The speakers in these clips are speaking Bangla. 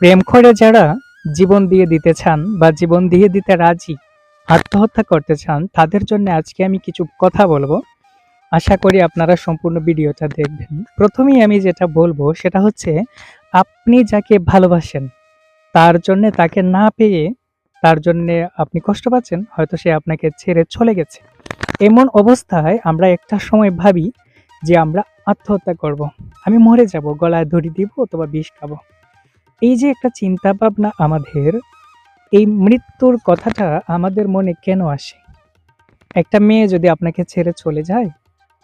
প্রেম করে যারা জীবন দিয়ে দিতে চান বা জীবন দিয়ে দিতে রাজি, আত্মহত্যা করতে চান, তাদের জন্য আজকে আমি কিছু কথা বলব। আশা করি আপনারা সম্পূর্ণ ভিডিওটা দেখবেন। প্রথমেই আমি যেটা বলব, সেটা হচ্ছে আপনি যাকে ভালোবাসেন, তার জন্য তাকে না পেয়ে তার জন্য আপনি কষ্ট পাচ্ছেন, হয়তো সে আপনাকে ছেড়ে চলে গেছে। এমন অবস্থায় আমরা একটা সময় ভাবি যে আমরা আত্মহত্যা করব। আমি মরে যাব, গলায় দড়ি দিব অথবা বিষ খাব। এই যে একটা চিন্তা ভাবনা আমাদের, এই মৃত্যুর কথাটা আমাদের মনে কেন আসে? একটা মেয়ে যদি আপনাকে ছেড়ে চলে যায়,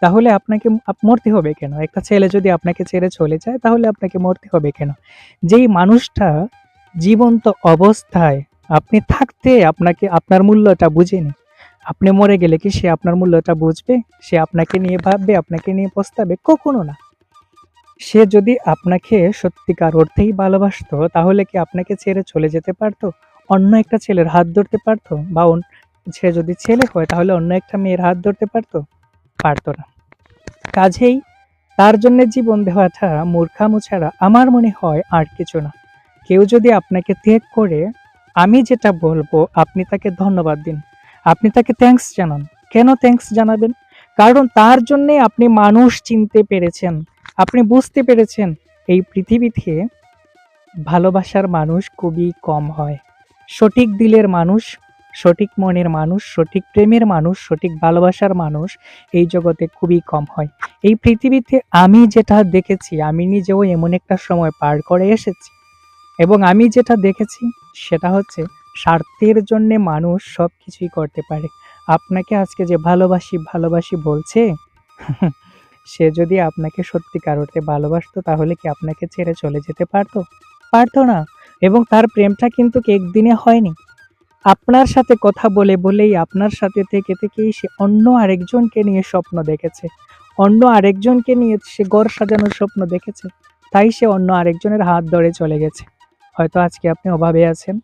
তাহলে আপনাকে মরতে হবে কেন? একটা ছেলে যদি আপনাকে ছেড়ে চলে যায়, তাহলে আপনাকে মরতে হবে কেন? যেই মানুষটা জীবন্ত অবস্থায় আপনি থাকতে আপনাকে, আপনার মূল্যটা বুঝেনি, আপনি মরে গেলে কি সে আপনার মূল্যটা বুঝবে? সে আপনাকে নিয়ে ভাববে, আপনাকে নিয়ে পস্তাবে? কখনো না। সে যদি আপনাকে সত্যিকার অর্থেই ভালোবাসতো, তাহলে কি আপনাকে ছেড়ে চলে যেতে পারতো? অন্য একটা ছেলের হাত ধরতে পারতো? বা সে যদি ছেলে হয়, তাহলে অন্য একটা মেয়ের হাত ধরতে পারতো? পারতো না। কাজেই তার জন্য জীবন দেওয়াটা মূর্খামো ছাড়া আমার মনে হয় আর কিছু না। কেউ যদি আপনাকে ত্যাগ করে, আমি যেটা বলব, আপনি তাকে ধন্যবাদ দিন। আপনি তাকে থ্যাঙ্কস জানান। কেন থ্যাঙ্কস জানাবেন? কারণ তার জন্যে আপনি মানুষ চিনতে পেরেছেন। আপনি বুঝতে পেরেছেন, এই পৃথিবীতে ভালোবাসার মানুষ খুবই কম হয়। সঠিক দিলের মানুষ, সঠিক মনের মানুষ, সঠিক প্রেমের মানুষ, সঠিক ভালোবাসার মানুষ এই জগতে খুবই কম হয়। এই পৃথিবীতে আমি যেটা দেখেছি, আমি নিজেও এমন একটা সময় পার করে এসেছি এবং আমি যেটা দেখেছি, সেটা হচ্ছে স্বার্থের জন্য মানুষ সব কিছুই করতে পারে। আপনাকে আজকে যে ভালোবাসি ভালোবাসি বলছে? সে যদি আপনাকে সত্যিকার অর্থে ভালোবাসতো, তাহলে কি আপনাকে ছেড়ে চলে যেতে পারতো? পারতো না, এবং তার প্রেমটা কিন্তু একদিনে হয়নি। আপনার সাথে কথা বলে বলেই আপনার সাথে থেকে থেকেই সে অন্য আরেকজনকে নিয়ে স্বপ্ন দেখেছে। অন্য আরেকজনকে নিয়ে সে ঘর সাজানোর স্বপ্ন দেখেছে। তাই সে অন্য আরেকজনের হাত ধরে চলে গেছে। হয়তো আজকে আপনি অভাবে আছেন।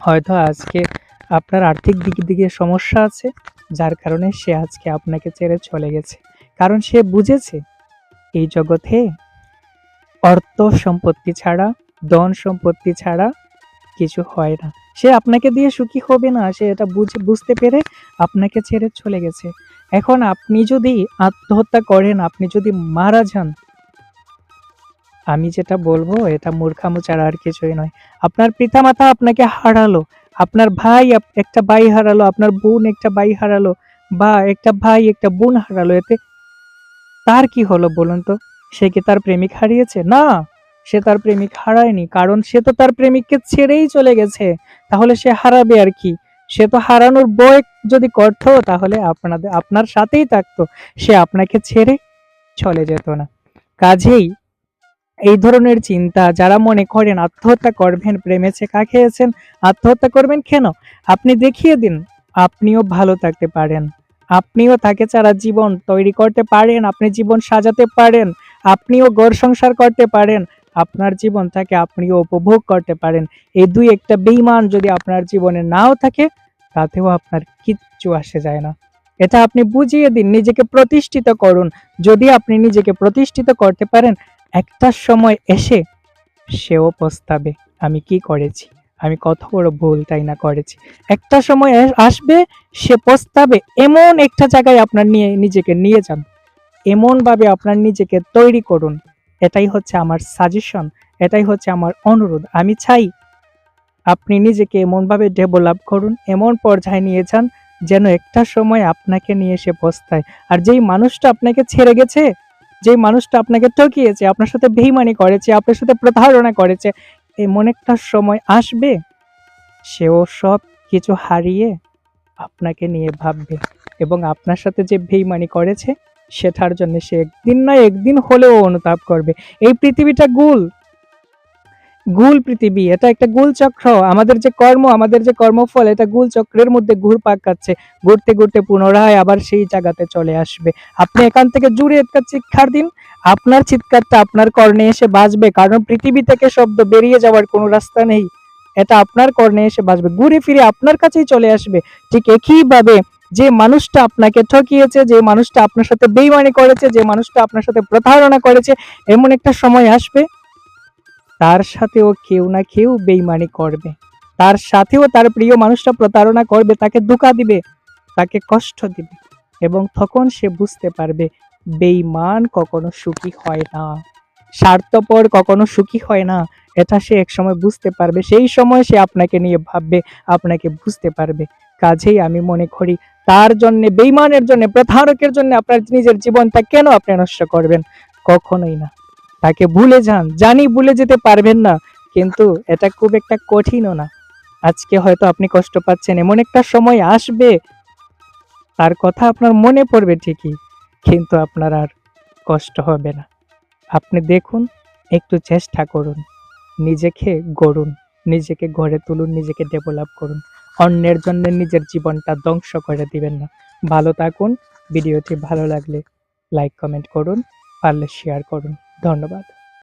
হয়তো আজকে আপনার আর্থিক দিক দিকে সমস্যা আছে, যার কারণে সে আজকে আপনাকে ছেড়ে চলে গেছে। কারণ সে বুঝেছে, এই জগতে অর্থ সম্পত্তি ছাড়া, ধন সম্পত্তি ছাড়া কিছু হয় না। সে আপনাকে দিয়ে সুখী হবে না, সে এটা বুঝে, বুঝতে পেরে আপনাকে ছেড়ে চলে গেছে। এখন আপনি যদি আত্মহত্যা করেন, আপনি যদি মারা যান, আমি যেটা বলব, এটা মূর্খামো ছাড়া আর কিছুই নয়। আপনার পিতামাতা আপনাকে হারালো, আপনার ভাই একটা ভাই হারালো, আপনার বোন একটা ভাই হারালো, বা একটা ভাই একটা বোন হারালো, এতে তার কি হলো বলুন তো? সে কি তার প্রেমিক হারিয়েছে? না, সে তার প্রেমিক হারায়নি, কারণ সে তো তার প্রেমিককে ছেড়েই চলে গেছে। তাহলে সে হারাবে আর কি? সে তো হারানোর বই যদি করতো, তাহলে আপনাদের, আপনার সাথেই থাকতো। সে আপনাকে ছেড়ে চলে যেত না। কাজেই এই ধরনের চিন্তা, যারা মনে করেন আত্মহত্যা করবেন, প্রেমে ছেঁকা খেয়েছেন, আত্মহত্যা করবেন কেন? আপনি দেখিয়ে দিন, আপনিও ভালো থাকতে পারেন। আপনিও তাকে ছাড়া জীবন তৈরি করতে পারেন, আপনি জীবন সাজাতে পারেন, আপনিও ঘর সংসার করতে পারেন, আপনার জীবন জীবনটাকে আপনিও উপভোগ করতে পারেন। এই দুই একটা বেইমান যদি আপনার জীবনে নাও থাকে, তাতেও আপনার কিচ্ছু আসে যায় না। এটা আপনি বুঝিয়ে দিন, নিজেকে প্রতিষ্ঠিত করুন। যদি আপনি নিজেকে প্রতিষ্ঠিত করতে পারেন, একটা সময় এসে সেও পস্তাবে, আমি কি করেছি? আমি কত বড় ভুল তাই না করেছি। একটা সময় আসবে, সে পস্তাবে এমন একটা জায়গায় আপনার নিয়ে, নিজেকে নিয়ে যান। এমন ভাবে আপনার নিজেকে তৈরি করুন। এটাই হচ্ছে আমার সাজেশন এটাই হচ্ছে আমার অনুরোধ। আমি চাই আপনি নিজেকে এমনভাবে ডেভেলপ করুন, এমন পর্যায়ে নিয়ে যান যেন একটা সময় আপনাকে নিয়ে সে পস্তায় আর যেই মানুষটা আপনাকে ছেড়ে গেছে, যেই মানুষটা আপনাকে ঠকিয়েছে, আপনার সাথে বেইমানি করেছে, আপনার সাথে প্রতারণা করেছে এমন একটা সময় আসবে, সেও সব কিছু হারিয়ে আপনাকে নিয়ে ভাববে এবং আপনার সাথে যে বেইমানি করেছে, সেটার জন্য সে একদিন না একদিন হলেও অনুতাপ করবে। এই পৃথিবীটা গুল। গুল পৃথিবী, এটা একটা গুল চক্র। আমাদের যে কর্ম, আমাদের যে কর্মফল, এটা গুল চক্রের মধ্যে ঘুর পাক খাচ্ছে। ঘুরতে ঘুরতে পুনরায় আবার সেই জায়গাতে চলে আসবে। আপনি এখান থেকে জুড়ে একটা চিৎকার দিন। আপনার চিৎকারটা আপনার কর্ণে এসে বাজবে, কারণ পৃথিবী থেকে শব্দ বেরিয়ে যাওয়ার কোনো রাস্তা নেই। এটা আপনার কর্ণে এসে বাজবে, ঘুরে ফিরে আপনার কাছেই চলে আসবে। ঠিক একইভাবে যে মানুষটা আপনাকে ঠকিয়েছে, যে মানুষটা আপনার সাথে বেইমানি করেছে, যে মানুষটা আপনার সাথে প্রতারণা করেছে, এমন একটা সময় আসবে তার সাথেও কেউ না কেউ বেইমানি করবে। তার সাথেও তার প্রিয় মানুষটা প্রতারণা করবে, তাকে ধোকা দিবে, তাকে কষ্ট দিবে এবং তখন সে বুঝতে পারবে, বেইমান কখনো সুখী হয় না। স্বার্থপর কখনো সুখী হয় না। এটা সে একসময় বুঝতে পারবে, সেই সময় সে আপনাকে নিয়ে ভাববে, আপনাকে বুঝতে পারবে। কাজেই আমি মনে করি, তার জন্য, বেইমানের জন্য, প্রতারকের জন্য আপনার নিজের জীবনটা কেন আপনি নষ্ট করবেন? কখনোই না। তাকে ভুলে যান। জানি ভুলে যেতে পারবেন না, কিন্তু এটা খুব একটা কঠিনও না। আজকে হয়তো আপনি কষ্ট পাচ্ছেন, এমন একটা সময় আসবে। তার কথা আপনার মনে পড়বে ঠিকই, কিন্তু আপনার আর কষ্ট হবে না। আপনি দেখুন, একটু চেষ্টা করুন। নিজেকে গড়ুন, নিজেকে গড়ে তুলুন, নিজেকে ডেভেলপ করুন। অন্যের জন্য নিজের জীবনটা ধ্বংস করে দিবেন না। ভালো থাকুন, ভিডিওটি ভালো লাগলে লাইক কমেন্ট করুন, পারলে শেয়ার করুন। ধন্যবাদ।